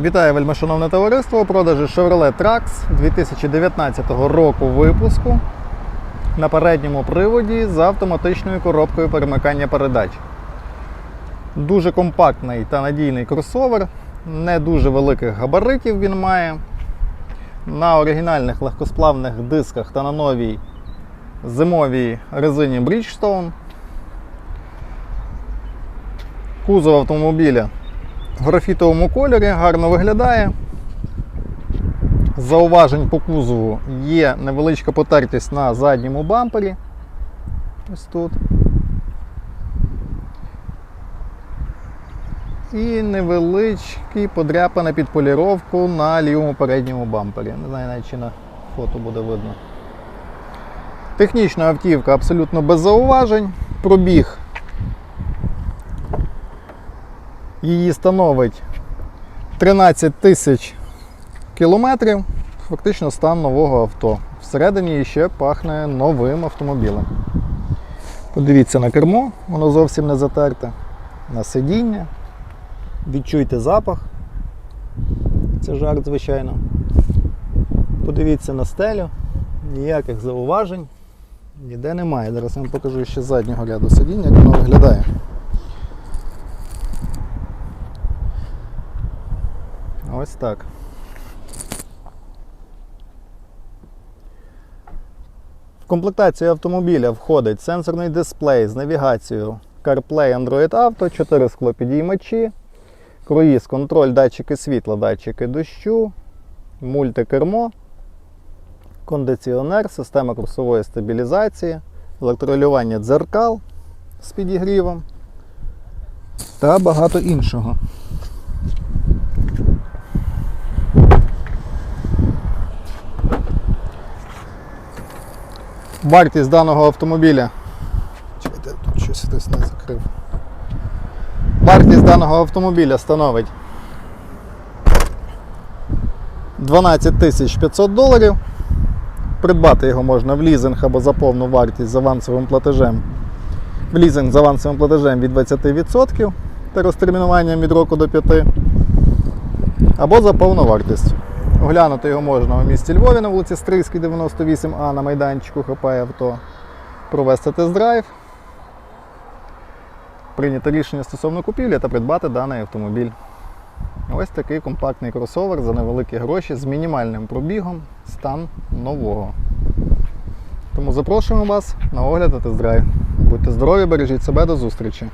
Вітаю вельмишановне товариство у продажі Chevrolet Trax 2019 року випуску на передньому приводі з автоматичною коробкою перемикання передач. Дуже компактний та надійний кросовер, не дуже великих габаритів він має. На оригінальних легкосплавних дисках та на новій зимовій резині Bridgestone. Кузов автомобіля графітовому кольорі, гарно виглядає. Зауважень по кузову є невеличка потертість на задньому бампері. Ось тут. І невеличкі подряпини під поліровку на лівому передньому бампері. Не знаю, навіть чи на фото буде видно. Технічна автівка абсолютно без зауважень. Пробіг її становить 13 тисяч кілометрів. Фактично стан нового авто. Всередині ще пахне новим автомобілем. Подивіться на кермо, воно зовсім не затерте. На сидіння. Відчуйте запах. Це жарт, звичайно. Подивіться на стелю, ніяких зауважень ніде немає. Зараз я вам покажу ще заднього ряду сидіння, як воно виглядає. Ось так. В комплектацію автомобіля входить сенсорний дисплей з навігацією CarPlay Android Auto, 4 склопідіймачі, круїз, контроль, датчики світла, датчики дощу, мультикермо, кондиціонер, система курсової стабілізації, електролювання дзеркал з підігрівом та багато іншого. Вартість даного автомобіля. Чекайте, тут щось хтось не закрив. Вартість даного автомобіля становить 12 500 доларів. Придбати його можна в лізинг або за повну вартість з авансовим платежем. В лізинг з авансовим платежем від 20% та розтермінуванням від року до 5 або за повну вартість. Оглянути його можна у місті Львові на вулиці Стрийській, 98А на майданчику хапає авто. Провести тест-драйв. Прийняти рішення стосовно купівлі та придбати даний автомобіль. Ось такий компактний кросовер за невеликі гроші з мінімальним пробігом, стан нового. Тому запрошуємо вас на огляд та тест-драйв. Будьте здорові, бережіть себе, до зустрічі!